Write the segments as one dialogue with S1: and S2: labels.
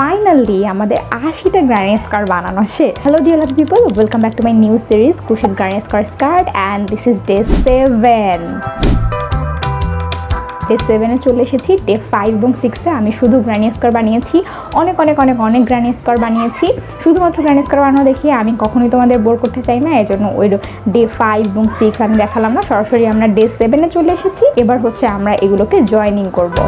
S1: Finally আমাদের আশিটা granny square বানানো শেষ। Hello dear love people welcome back to my new series crochet granny square skirt and this is day seven day সেভেনে চলে এসেছি day five এবং সিক্সে আমি শুধু গ্রানি স্কার বানিয়েছি। অনেক অনেক অনেক অনেক গ্রানি স্কার বানিয়েছি। শুধুমাত্র গ্রানি স্কার বানানো দেখিয়ে আমি কখনোই তোমাদের বোর করতে চাই না এই জন্য ওই ডে ফাইভ এবং সিক্স আমি দেখালাম না। সরাসরি আমরা ডে সেভেনে চলে এসেছি। এবার হচ্ছে আমরা এগুলোকে জয়েনিং করব।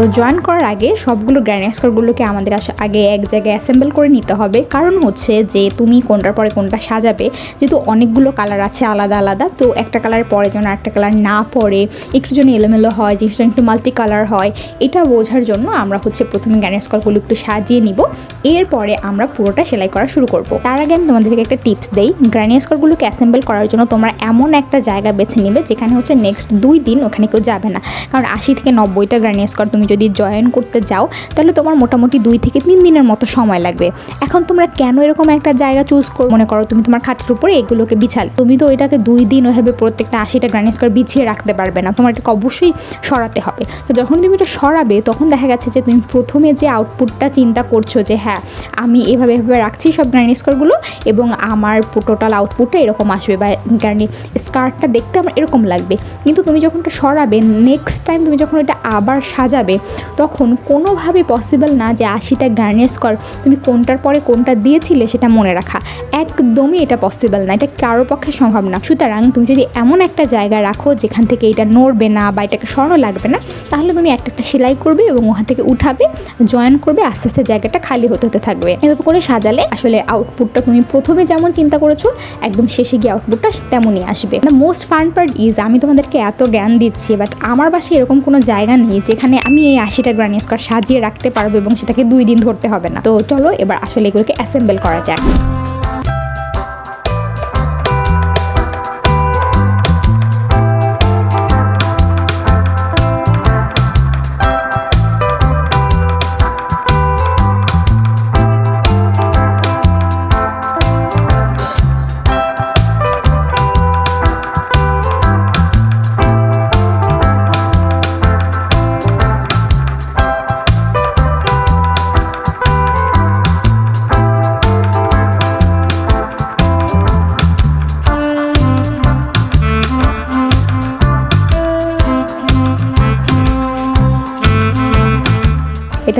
S1: তো জয়েন করার আগে সবগুলো গ্র্যান্ডস্কারগুলোকে আমাদের আস- আগে এক জায়গায় অ্যাসেম্বল করে নিতে হবে। কারণ হচ্ছে যে তুমি কোনটার পরে কোনটা সাজাবে, যেহেতু অনেকগুলো কালার আছে আলাদা আলাদা, তো একটা কালারের পরে যেন একটা কালার না পড়ে, একটু যেন এলোমেলো হয়, জিনিসটা একটু মাল্টি কালার হয়, এটা বোঝার জন্য আমরা হচ্ছে প্রথমে গ্র্যান্ডস্কারগুলো একটু সাজিয়ে নিব। এরপরে আমরা পুরোটা সেলাই করা শুরু করব। তার আগে আমি তোমাদেরকে একটা টিপস দেই। গ্র্যান্ডস্কারগুলোকে অ্যাসেম্বল করার জন্য তোমরা এমন একটা জায়গা বেছে নিবে, যেখানে হচ্ছে নেক্সট দুই দিন ওখানে কেউ যাবে না। কারণ আশি থেকে নব্বইটা গ্র্যান্ডস্কার তুমি যদি জয়েন করতে যাও, তাহলে তোমার মোটামুটি দুই থেকে তিন দিনের মতো সময় লাগবে। এখন তোমরা কেন এরকম একটা জায়গা চুজ করো, মনে করো তুমি তোমার খাটের উপরে এগুলোকে বিছালে, তুমি তো এটাকে দুই দিন ওইভাবে প্রত্যেকটা আশিটা গ্র্যান্ডস্কার বিছিয়ে রাখতে পারবে না তোমার এটাকে অবশ্যই সরাতে হবে। তো যখন তুমি এটা সরাবে, তখন দেখা গেছে যে তুমি প্রথমে যে আউটপুটটা চিন্তা করছ যে হ্যাঁ আমি এভাবে এভাবে রাখছি সব গ্র্যান্ডস্কারগুলো এবং আমার টোটাল আউটপুটটা এরকম আসবে বা গ্র্যান্ডি স্কার্টটা দেখতে আমার এরকম লাগবে। কিন্তু তুমি যখন এটা সরাবে নেক্সট টাইম তুমি যখন এটা আবার সাজাবে তখন কোনোভাবে পসিবল না যে আশিটা গার্নিয়াস কর। তুমি কোনটার পরে কোনটা দিয়েছিলে সেটা মনে রাখা। একদমই এটা পসিবল না, এটা কারোর পক্ষে সম্ভব না। সুতরাং তুমি যদি এমন একটা জায়গা রাখো যেখান থেকে এটা নড়বে না বা এটাকে সরানো লাগবে না, তাহলে তুমি একটা একটা সেলাই করবে এবং ওখান থেকে উঠাবে জয়েন করবে, আস্তে আস্তে জায়গাটা খালি হতে হতে থাকবে। এভাবে করে সাজালে আসলে আউটপুটটা তুমি প্রথমে যেমন চিন্তা করেছ, একদম শেষে গিয়ে আউটপুটটা তেমনই আসবে। মোস্ট ফান পার্ট ইজ আমি তোমাদেরকে এত জ্ঞান দিচ্ছি বাট আমার বাসায় এরকম কোনো জায়গা নেই যেখানে আমি এই আশিটা গ্রানি স্কোয়ার সাজিয়ে রাখতে পারবে এবং সেটাকে দুই দিন ধরতে হবে না। তো চলো এবার আসলে এগুলোকে অ্যাসেম্বল করা যাক।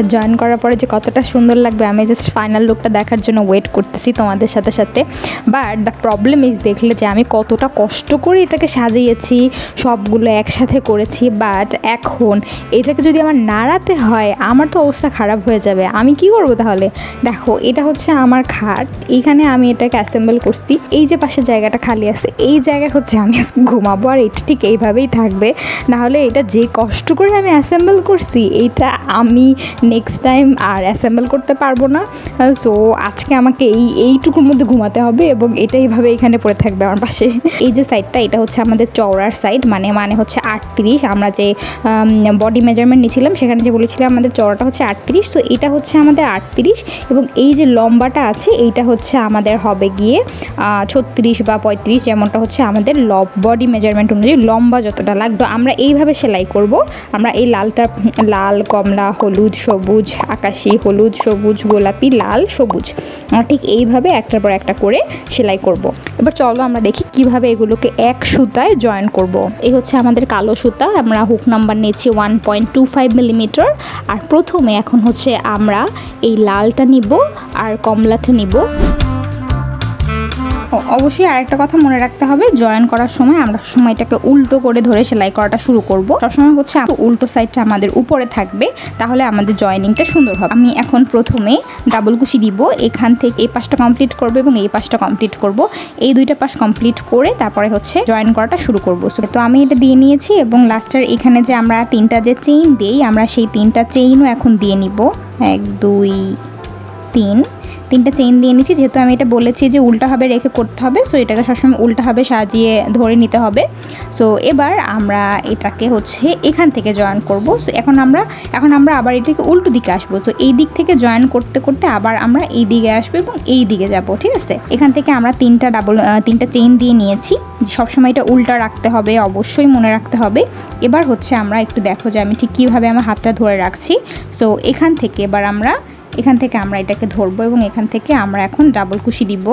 S1: এটা জয়েন করার পরে যে কতটা সুন্দর লাগবে, আমি জাস্ট ফাইনাল লুকটা দেখার জন্য ওয়েট করতেছি তোমাদের সাথে সাথে। বাট দ্য প্রবলেম ইজ দেখলে যে আমি কতটা কষ্ট করে এটাকে সাজিয়েছি, সবগুলো একসাথে করেছি বাট এখন এটাকে যদি আমার নাড়াতে হয়, আমার তো অবস্থা খারাপ হয়ে যাবে। আমি কি করব তাহলে? দেখো, এটা হচ্ছে আমার খাট এইখানে আমি এটাকে অ্যাসেম্বল করছি। এই যে পাশে জায়গাটা খালি আছে, এই জায়গা হচ্ছে আমি ঘুমাবো, আর এটা ঠিক এইভাবেই থাকবে। নাহলে এটা যে কষ্ট করে আমি অ্যাসেম্বল করছি এইটা আমি নেক্সট টাইম আর অ্যাসেম্বল করতে পারব না। সো আজকে আমাকে এই, এইটুকুর মধ্যে ঘুমাতে হবে এবং এটা এইভাবে এখানে পড়ে থাকবে আমার পাশে। এই যে সাইডটা এটা হচ্ছে আমাদের চওড়ার সাইড মানে মানে হচ্ছে আটত্রিশ। আমরা যে বডি মেজারমেন্ট নিয়েছিলাম, সেখানে যে বলেছিলাম আমাদের চওড়াটা হচ্ছে আটত্রিশ, তো এটা হচ্ছে আমাদের আটত্রিশ। এবং এই যে লম্বাটা আছে, এইটা হচ্ছে আমাদের হবে গিয়ে ছত্রিশ বা পঁয়ত্রিশ, যেমনটা হচ্ছে আমাদের লব বডি মেজারমেন্ট অনুযায়ী লম্বা যতটা লাগতো আমরা এইভাবে সেলাই করব। আমরা এই লালটা, লাল, কমলা, হলুদ, সবুজ আকাশি, হলুদ, সবুজ, গোলাপি, লাল, সবুজ ঠিক এইভাবে একটার পর একটা করে সেলাই করব। এবার চলো আমরা দেখি কীভাবে এগুলোকে এক সুতায় জয়েন করব। এই হচ্ছে আমাদের কালো সুতা, আমরা হুক নাম্বার নিয়েছি one point two five millimetre আর প্রথমে এখন হচ্ছে আমরা এই লালটা নিব আর কমলাটা নিব অবশ্যই আরেকটা কথা মনে রাখতে হবে, জয়েন করার সময় আমরা সময়টাকে উল্টো করে ধরে সেলাই করাটা শুরু করব। সবসময় হচ্ছে উল্টো সাইডটা আমাদের উপরে থাকবে, তাহলে আমাদের জয়েনিংটা সুন্দর হবে। আমি এখন প্রথমে ডাবল কুশি দিব, এখান থেকে এই পাশটা কমপ্লিট করব এবং এই পাশটা কমপ্লিট করব। এই দুইটা পাশ কমপ্লিট করে তারপরে হচ্ছে জয়েন করাটা শুরু করব। তো আমি এটা দিয়ে নিয়েছি এবং লাস্টের এখানে যে আমরা তিনটা যে চেইন দেই, আমরা সেই তিনটা চেইনও এখন দিয়ে নিব। এক, দুই, তিন। তিনটা চেইন দিয়ে নিচ্ছি যেহেতু আমি এটা বলেছি যে উল্টাভাবে রেখে করতে হবে সো এটাকে সবসময় উল্টাভাবে সাজিয়ে ধরে নিতে হবে। সো এবার আমরা এটাকে হচ্ছে এখান থেকে জয়েন করব। সো এখন আমরা এখন আমরা আবার এটাকে উল্টো দিকে আসব। তো এই দিক থেকে জয়েন করতে করতে আবার আমরা এই দিকে আসব এবং এই দিকে যাব, ঠিক আছে? এখান থেকে আমরা তিনটা ডাবল তিনটা চেইন দিয়ে নিয়েছি। সবসময় এটা উল্টা রাখতে হবে, অবশ্যই মনে রাখতে হবে। এবার হচ্ছে আমরা একটু দেখো যে আমি ঠিক কীভাবে আমার হাতটা ধরে রাখছি। সো এখান থেকে এবার আমরা এখান থেকে আমরা এটাকে ধরবো এবং এখান থেকে আমরা এখন ডাবল কুশি দিব।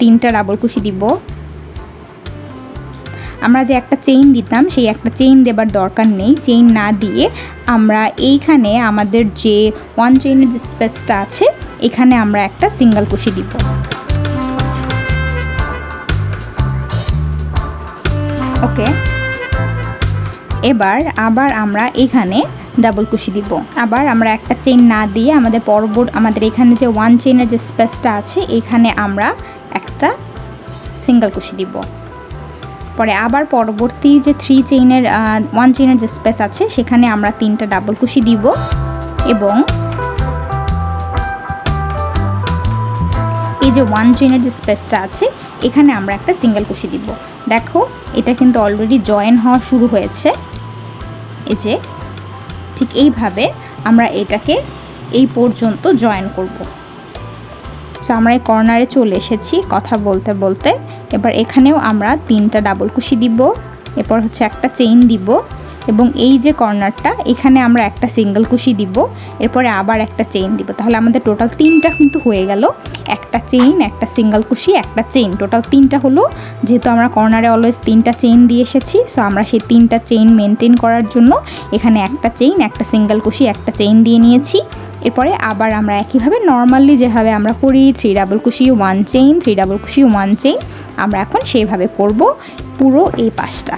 S1: তিনটা ডাবল কুশি দিব। আমরা যে একটা চেইন দিতাম, সেই একটা চেইন দেবার দরকার নেই। চেইন না দিয়ে আমরা এইখানে আমাদের যে ওয়ান চেইনের যে স্পেসটা আছে, এখানে আমরা একটা সিঙ্গেল কুশি দিব। ওকে এবার আবার আমরা এখানে ডাবল কুশি দিব। আবার আমরা একটা চেইন না দিয়ে আমাদের পরবর্তী আমাদের এখানে যে ওয়ান চেইনের যে স্পেসটা আছে, এখানে আমরা একটা সিঙ্গেল কুশি দিব। পরে আবার পরবর্তী যে থ্রি চেইনের ওয়ান চেইনের যে স্পেস আছে, সেখানে আমরা তিনটা ডাবল কুশি দিব এবং এই যে ওয়ান চেইনের যে স্পেসটা আছে, এখানে আমরা একটা সিঙ্গেল কুশি দিব। দেখো, এটা কিন্তু অলরেডি জয়েন হওয়া শুরু হয়েছে। এই যে ঠিক এইভাবে আমরা এটাকে এই পর্যন্ত জয়েন করব। সো আমরা এই কর্নারে চলে এসেছি কথা বলতে বলতে। এবার এখানেও আমরা তিনটা ডাবল কুশি দিব, এরপর হচ্ছে একটা চেইন দিব। এবং এই যে কর্নারটা, এখানে আমরা একটা সিঙ্গেল কুশি দিব, এরপরে আবার একটা চেইন দিব। তাহলে আমাদের টোটাল তিনটা কিন্তু হয়ে গেল। একটা চেইন একটা সিঙ্গেল কুশি, একটা চেইন টোটাল তিনটা হলো, যেহেতু আমরা কর্নারে অলওয়েজ তিনটা চেইন দিয়ে এসেছি সো আমরা সেই তিনটা চেইন মেনটেন করার জন্য এখানে একটা চেইন একটা সিঙ্গেল কুশি, একটা চেইন দিয়ে নিয়েছি। এরপরে আবার আমরা একইভাবে নর্মালি যেভাবে আমরা করি three double crochet one chain three double crochet one chain আমরা এখন সেইভাবে করব পুরো এই পাশটা।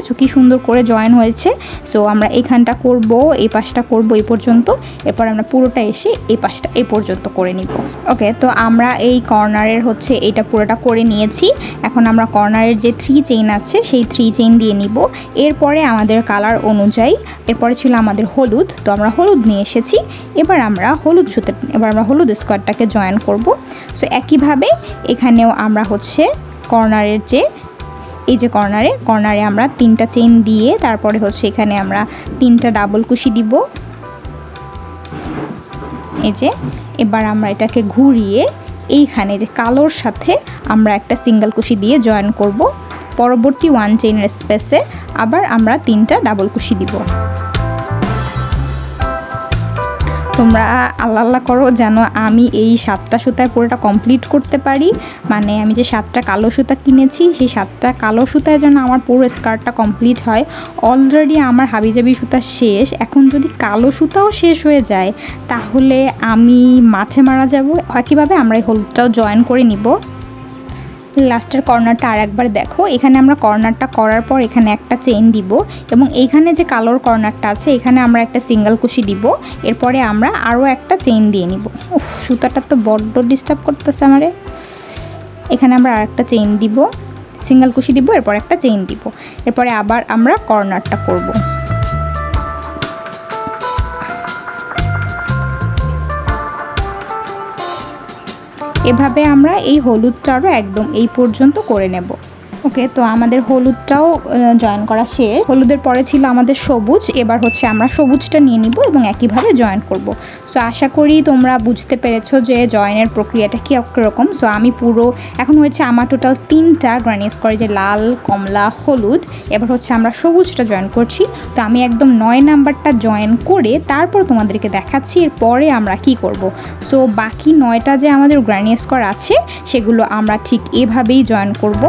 S1: আছে কী সুন্দর করে জয়েন হয়েছে? সো আমরা এখানটা করব, এই পাশটা করব এই পর্যন্ত। এরপর আমরা পুরোটা এসে এই পাশটা, এই পর্যন্ত করে নিব। ওকে তো আমরা এই কর্নারের হচ্ছে এইটা পুরোটা করে নিয়েছি। এখন আমরা কর্নারের যে থ্রি চেইন আছে, সেই থ্রি চেইন দিয়ে নিব। এরপরে আমাদের কালার অনুযায়ী, এরপরে ছিল আমাদের হলুদ। তো আমরা হলুদ নিয়ে এসেছি। এবার আমরা হলুদ সুতে, এবার আমরা হলুদ স্কোয়ারটাকে জয়েন করব। সো একইভাবে এখানেও আমরা হচ্ছে কর্নারের যে এই যে কর্নারে কর্নারে আমরা তিনটা চেন দিয়ে তারপরে হচ্ছে এখানে আমরা তিনটা ডাবল কুশি দিব। এই যে, এবার আমরা এটাকে ঘুরিয়ে এইখানে যে কালোর সাথে আমরা একটা সিঙ্গেল কুশি দিয়ে জয়েন করব। পরবর্তী ওয়ান চেইনের স্পেসে আবার আমরা তিনটা ডাবল কুশি দিব। তোমরা আল্লাহ আল্লাহ করো যেন আমি এই সাতটা সুতায় পুরোটা কমপ্লিট করতে পারি। মানে আমি যে সাতটা কালো সুতা কিনেছি, সেই সাতটা কালো সুতায় যেন আমার পুরো স্কার্টটা কমপ্লিট হয়। অলরেডি আমার হাবিজাবি সুতা শেষ। এখন যদি কালো সুতাও শেষ হয়ে যায়, তাহলে আমি মাঠে মারা যাব। একইভাবে আমরা এই হলুদটাও জয়েন করে নিব। লাস্টের কর্নারটা আর একবার দেখো। এখানে আমরা কর্নারটা করার পর এখানে একটা চেইন দিব এবং এইখানে যে কালোর কর্নারটা আছে, এখানে আমরা একটা সিঙ্গেল কুশি দিব। এরপরে আমরা আরও একটা চেইন দিয়ে নিব। সুতাটা তো বড্ড ডিস্টার্ব করতেছে আমারে। এখানে আমরা আর একটা চেইন দিব, সিঙ্গেল কুশি দিব, এরপর একটা চেইন দিব। এরপরে আবার আমরা কর্নারটা করব। এভাবে আমরা এই হলুদটারও একদম এই পর্যন্ত করে নেব। ওকে, তো আমাদের হলুদটাও জয়েন করা শেষ। হলুদের পরে ছিল আমাদের সবুজ, এবার হচ্ছে আমরা সবুজটা নিয়ে নিব এবং একইভাবে জয়েন করব। সো আশা করি তোমরা বুঝতে পেরেছ যে জয়েনের প্রক্রিয়াটা কী রকম। সো আমি পুরো, এখন হয়েছে আমার টোটাল তিনটা গ্রানিউস করে যে লাল, কমলা, হলুদ। এবার হচ্ছে আমরা সবুজটা জয়েন করছি। তো আমি একদম নয় নাম্বারটা জয়েন করে তারপর তোমাদেরকে দেখাচ্ছি, এরপরে আমরা কি করব। সো বাকি নয়টা যে আমাদের গ্রানিউস কর আছে, সেগুলো আমরা ঠিক এভাবেই জয়েন করব।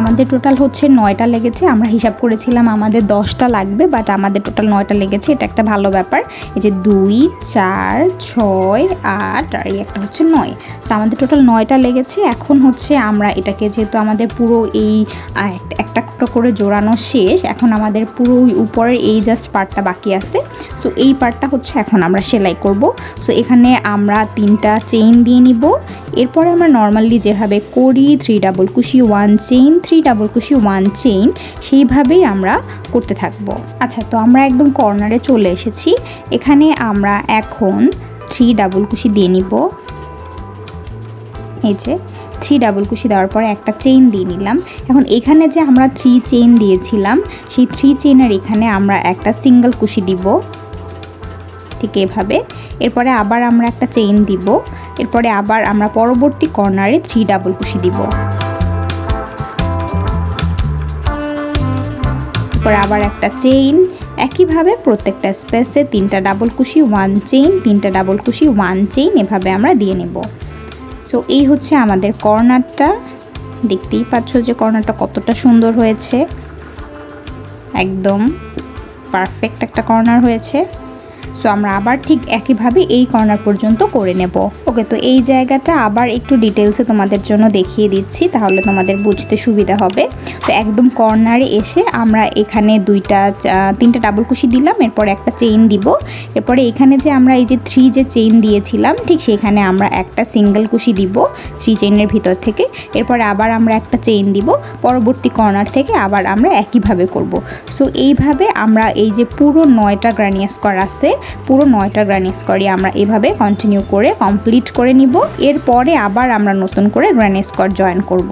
S1: আমাদের টোটাল হচ্ছে নয়টা লেগেছে। আমরা হিসাব করেছিলাম আমাদের দশটা লাগবে বাট আমাদের টোটাল নয়টা লেগেছে। এটা একটা ভালো ব্যাপার। এই যে দুই, চার, ছয়, আট, আর এই একটা হচ্ছে নয়। তো আমাদের টোটাল নয়টা লেগেছে। এখন হচ্ছে আমরা এটাকে যেহেতু আমাদের পুরো এই একটা একটা করে জোড়ানো শেষ, এখন আমাদের পুরো উপরের এই জাস্ট পার্টটা বাকি আছে। সো এই পার্টটা হচ্ছে এখন আমরা সেলাই করব। সো এখানে আমরা তিনটা চেইন দিয়ে নিব। এরপরে আমরা নর্মালি যেভাবে করি three double crochet one chain three double crochet one chain সেইভাবেই আমরা করতে থাকব। আচ্ছা তো আমরা একদম কর্নারে চলে এসেছি। এখানে আমরা এখন থ্রি ডাবল কুশি দিয়ে নিব। এই যে থ্রি ডাবল কুশি দেওয়ার পরে একটা চেইন দিয়ে নিলাম। এখন এখানে যে আমরা থ্রি চেইন দিয়েছিলাম, সেই থ্রি চেইনের এখানে আমরা একটা সিঙ্গেল কুশি দিব। ঠিক এভাবে। এরপরে আবার আমরা একটা চেইন দিব। এরপরে আবার আমরা পরবর্তী কর্নারে থ্রি ডাবল কুশি দিব। এরপরে আবার একটা চেইন একইভাবে প্রত্যেকটা স্পেসে তিনটা ডাবল কুশি ওয়ান চেইন তিনটা ডাবল কুশি ওয়ান চেইন এভাবে আমরা দিয়ে নেব। সো এই হচ্ছে আমাদের কর্নারটা। দেখতেই পাচ্ছ যে কর্নারটা কতটা সুন্দর হয়েছে। একদম পারফেক্ট একটা কর্নার হয়েছে। সো আমরা আবার ঠিক একইভাবে এই কর্নার পর্যন্ত করে নেব। ওকে তো এই জায়গাটা আবার একটু ডিটেলসে তোমাদের জন্য দেখিয়ে দিচ্ছি, তাহলে তোমাদের বুঝতে সুবিধা হবে। তো একদম কর্নারে এসে আমরা এখানে দুইটা তিনটা ডাবল কুশি দিলাম, এরপরে একটা চেইন দিব। এরপরে এখানে যে আমরা এই যে থ্রি যে চেইন দিয়েছিলাম, ঠিক সেখানে আমরা একটা সিঙ্গেল কুশি দিব থ্রি চেইনের ভিতর থেকে। এরপরে আবার আমরা একটা চেইন দিব, পরবর্তী কর্নার থেকে আবার আমরা একইভাবে করব। সো এইভাবে আমরা এই যে পুরো নয়টা গ্রানিয়াস কর আছে পুরো নয়টা গ্রানিয়াস স্কোয়ারই আমরা এভাবে কন্টিনিউ করে কমপ্লিট করে নিব। এরপরে আবার আমরা নতুন করে গ্রানিয়াস স্কোয়ার জয়েন করব।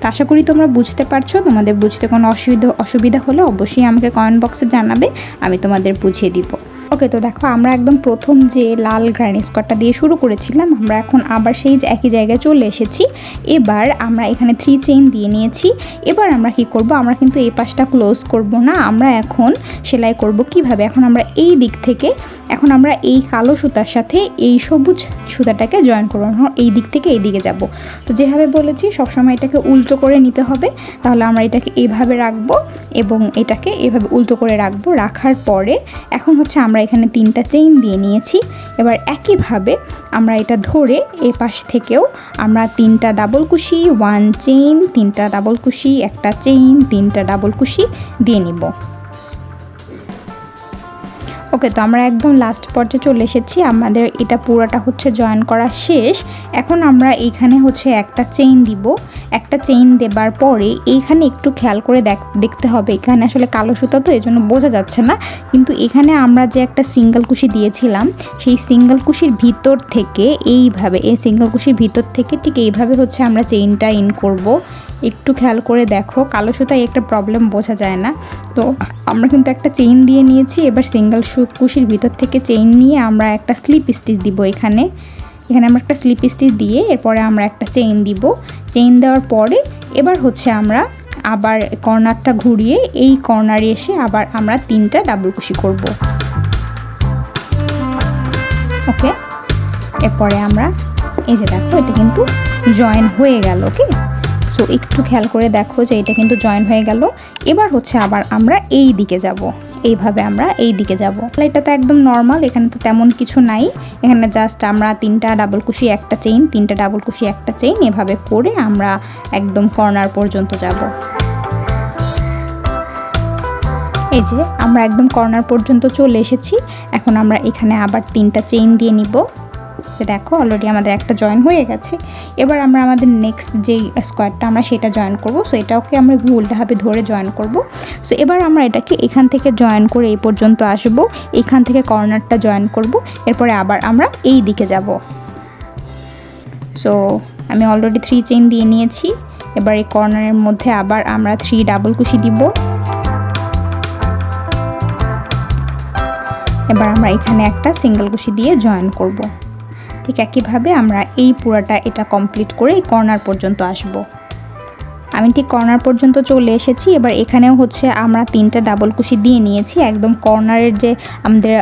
S1: তো আশা করি তোমরা বুঝতে পারছ। তোমাদের বুঝতে কোনো অসুবিধা অসুবিধা হলে অবশ্যই আমাকে কমেন্ট বক্সে জানাবে। আমি তোমাদের বুঝিয়ে দিব। ওকে, তো দেখো, আমরা একদম প্রথম যে লাল গ্রানি স্কটটা দিয়ে শুরু করেছিলাম, আমরা এখন আবার সেই যে একই জায়গায় চলে এসেছি। এবার আমরা এখানে থ্রি চেইন দিয়ে নিয়েছি। এবার আমরা কি করব? আমরা কিন্তু এই পাশটা ক্লোজ করব না। আমরা এখন সেলাই করব কীভাবে? এখন আমরা এই দিক থেকে, এখন আমরা এই কালো সুতার সাথে এই সবুজ সুতাটাকে জয়েন করব। এই দিক থেকে এই দিকে যাব। তো যেভাবে বলেছি, সবসময় এটাকে উল্টো করে নিতে হবে। তাহলে আমরা এটাকে এইভাবে রাখব এবং এটাকে এভাবে উল্টো করে রাখব। রাখার পরে এখন হচ্ছে আমরা এখানে তিনটা চেইন দিয়ে নিয়েছি। এবার একইভাবে আমরা এটা ধরে এ পাশ থেকেও আমরা তিনটা ডাবল কুশি ওয়ান চেইন তিনটা ডাবল কুশি, একটা চেইন তিনটা ডাবল কুশি দিয়ে নিব। ওকে তো আমরা একদম লাস্ট পর্যায়ে চলে এসেছি। আমাদের এটা পুরোটা হচ্ছে জয়েন করা শেষ। এখন আমরা এইখানে হচ্ছে একটা চেইন দিব। একটা চেইন দেবার পরে এইখানে একটু খেয়াল করে দেখ, দেখতে হবে। এখানে আসলে কালো সুতা তো এই জন্য বোঝা যাচ্ছে না। কিন্তু এখানে আমরা যে একটা সিঙ্গেল কুশি দিয়েছিলাম, সেই সিঙ্গেল কুশির ভিতর থেকে এইভাবে, এই সিঙ্গেল কুশির ভিতর থেকে ঠিক এইভাবে হচ্ছে আমরা চেইনটা ইন করব। একটু খেয়াল করে দেখো। কালো সুতায় একটা প্রবলেম বোঝা যায় না। তো আমরা কিন্তু একটা চেইন দিয়ে নিয়েছি। এবার সিঙ্গেল কুশির ভিতর থেকে চেইন নিয়ে আমরা একটা স্লিপ স্টিচ দিব এখানে। এখানে আমরা একটা স্লিপ স্টিচ দিয়ে এরপরে আমরা একটা চেইন দিব। চেইন দেওয়ার পরে এবার হচ্ছে আমরা আবার কর্নারটা ঘুরিয়ে এই কর্নারে এসে আবার আমরা তিনটা ডাবল কুশি করব। ওকে এরপরে আমরা, এই যে দেখো, এটা কিন্তু জয়েন হয়ে গেল ওকে সো একটু খেয়াল করে দেখো যে এটা কিন্তু জয়েন হয়ে গেল। এবার হচ্ছে আবার আমরা এই দিকে যাব। এইভাবে আমরা এই দিকে যাব। এটা তো একদম নর্মাল এখানে তো তেমন কিছু নাই। এখানে জাস্ট আমরা তিনটা ডাবল কুশি, একটা চেইন তিনটা ডাবল কুশি, একটা চেইন এভাবে করে আমরা একদম কর্নার পর্যন্ত যাব। এই যে আমরা একদম কর্নার পর্যন্ত চলে এসেছি। এখন আমরা এখানে আবার তিনটা চেইন দিয়ে নিব। যে দেখো অলরেডি আমাদের একটা জয়েন হয়ে গেছে। এবার আমরা আমাদের নেক্সট যেই স্কোয়ারটা আমরা সেটা জয়েন করব। সো এটাকে আমরা উল্টাভাবে ধরে জয়েন করব। সো এবার আমরা এটাকে এখান থেকে জয়েন করে এই পর্যন্ত আসব। এখান থেকে কর্নারটা জয়েন করব। এরপরে আবার আমরা এই দিকে যাব। সো আমি অলরেডি থ্রি চেইন দিয়ে নিয়েছি। এবার এই কর্নারের মধ্যে আবার আমরা থ্রি ডাবল কুশি দিব। এবার আমরা এখানে একটা সিঙ্গেল কুশি দিয়ে জয়েন করব। ঠিক একইভাবে আমরা এই পুরাটা এটা কমপ্লিট করে এই কর্নার পর্যন্ত আসব। আমি ঠিক কর্নার পর্যন্ত চলে এসেছি, এবার এখানেও হচ্ছে আমরা তিনটা ডাবল কুশি দিয়ে নিয়েছি। একদম কর্নারের যে আমাদের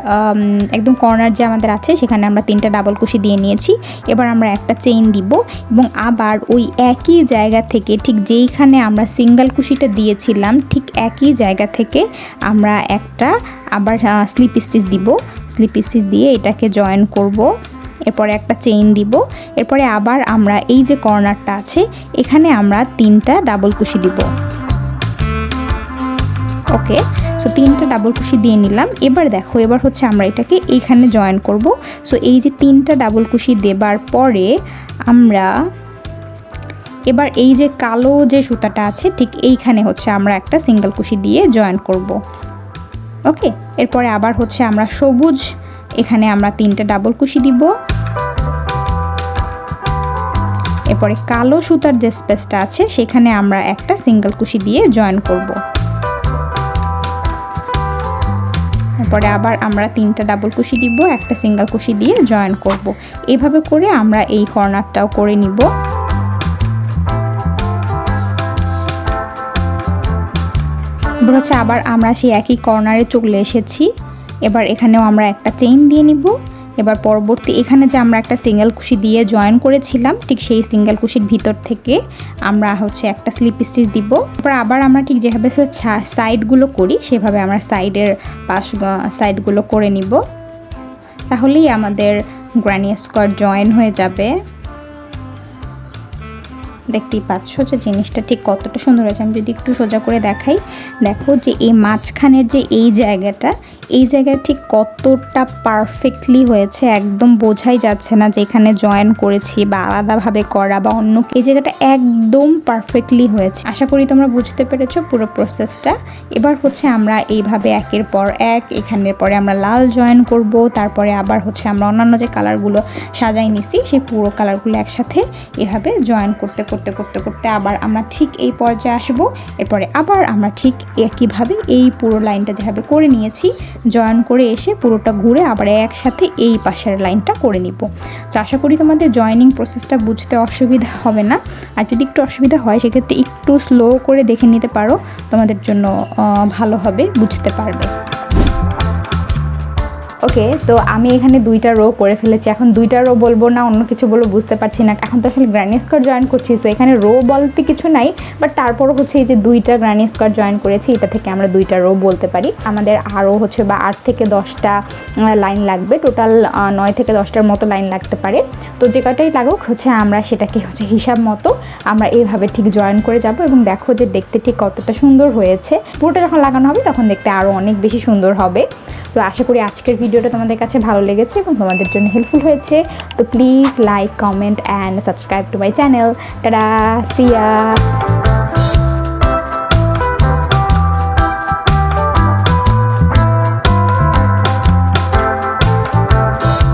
S1: একদম কর্নার যে আমাদের আছে, সেখানে আমরা তিনটা ডাবল কুশি দিয়ে নিয়েছি। এবার আমরা একটা চেইন দিব এবং আবার ওই একই জায়গা থেকে ঠিক যেইখানে আমরা সিঙ্গেল কুশিটা দিয়েছিলাম, ঠিক একই জায়গা থেকে আমরা একটা আবার স্লিপ স্টিচ দিব। স্লিপ স্টিচ দিয়ে এটাকে জয়েন করব। এরপরে একটা চেইন দিব, এরপরে আবার আমরা এই যে কর্নারটা আছে, এখানে আমরা তিনটা ডাবল কুশি দিব। ওকে সো তিনটা ডাবল কুশি দিয়ে নিলাম। এবার দেখো, এবার হচ্ছে আমরা এটাকে এইখানে জয়েন করব। সো এই যে তিনটা ডাবল কুশি দেবার পরে আমরা এবার এই যে কালো যে সুতাটা আছে, ঠিক এইখানে হচ্ছে আমরা একটা সিঙ্গেল কুশি দিয়ে জয়েন করব। ওকে এরপরে আবার হচ্ছে আমরা সবুজ, এখানে আমরা তিনটা ডাবল কুশি দিব। এরপরে কালো সুতার যে স্পেসটা আছে, সেখানে আমরা একটা সিঙ্গেল কুশি দিয়ে জয়েন করব। এরপরে আবার আমরা তিনটা ডাবল কুশি দিব, একটা সিঙ্গেল কুশি দিয়ে জয়েন করব। এইভাবে করে আমরা এই কর্নারটাও করে নিব। এবার হচ্ছে আবার আমরা সেই একই কর্নারে চলে এসেছি। এবার এখানেও আমরা একটা চেইন দিয়ে নিব। এবার পরবর্তী এখানে যে আমরা একটা সিঙ্গেল কুশি দিয়ে জয়েন করেছিলাম, ঠিক সেই সিঙ্গেল কুশির ভিতর থেকে আমরা হচ্ছে একটা স্লিপ স্টিচ দিব। তারপর আবার আমরা ঠিক যেভাবে সাইডগুলো করি, সেভাবে আমরা সাইডের পাশ সাইডগুলো করে নিব। তাহলেই আমাদের গ্রানি স্কোয়ার জয়েন হয়ে যাবে। দেখতেই পাচ্ছ যে জিনিসটা ঠিক কতটা সুন্দর হয়েছে। আমি যদি একটু সোজা করে দেখাই, দেখো যে এই মাঝখানের যে এই জায়গাটা এই জায়গায় ঠিক কতটা পারফেক্টলি হয়েছে একদম বোঝাই যাচ্ছে না যে এখানে জয়েন করেছি বা আলাদাভাবে করা বা অন্য এই জায়গাটা একদম পারফেক্টলি হয়েছে। আশা করি তোমরা বুঝতে পেরেছ পুরো প্রসেসটা এবার হচ্ছে আমরা এইভাবে একের পর এক, এখানের পরে আমরা লাল জয়েন করব, তারপরে আবার হচ্ছে আমরা অন্যান্য যে কালারগুলো সাজাই নিছি, সেই পুরো কালারগুলো একসাথে এভাবে জয়েন করতে করতে করতে করতে আবার আমরা ঠিক এই পর্যায়ে আসব। এরপরে আবার আমরা ঠিক একইভাবে এই পুরো লাইনটা যেভাবে করে নিয়েছি জয়েন করে এসে পুরোটা ঘুরে আবার একসাথে এই পাশের লাইনটা করে নিব। তো আশা করি তোমাদের জয়েনিং প্রসেসটা বুঝতে অসুবিধা হবে না। আর যদি একটু অসুবিধা হয়, সেক্ষেত্রে একটু স্লো করে দেখে নিতে পারো। তোমাদের জন্য ভালো হবে, বুঝতে পারবে। ওকে, তো আমি এখানে দুইটা রো করে ফেলেছি। এখন দুইটা রো বলব না, অন্য কিছু বলব বুঝতে পারছি না। এখন তো আসলে গ্র্যানি স্কোয়ার জয়েন করছি সো এখানে রো বলতে কিছু নাই বাট তারপরও হচ্ছে এই যে দুইটা গ্র্যানি স্কোয়ার জয়েন করেছি, এটা থেকে আমরা দুইটা রো বলতে পারি। আমাদের আরও হচ্ছে বা আট থেকে দশটা লাইন লাগবে। টোটাল নয় থেকে দশটার মতো লাইন লাগতে পারে। তো যে কটাই লাগুক, হচ্ছে আমরা সেটাকে হচ্ছে হিসাব মতো আমরা এইভাবে ঠিক জয়েন করে যাব এবং দেখো যে দেখতে ঠিক কতটা সুন্দর হয়েছে। পুরোটা যখন লাগানো হবে, তখন দেখতে আরও অনেক বেশি সুন্দর হবে। তো আশা করি আজকের ভিডিওটা তোমাদের কাছে ভালো লেগেছে এবং তোমাদের জন্য হেল্পফুল হয়েছে, তো please like comment and subscribe to my channel tata see ya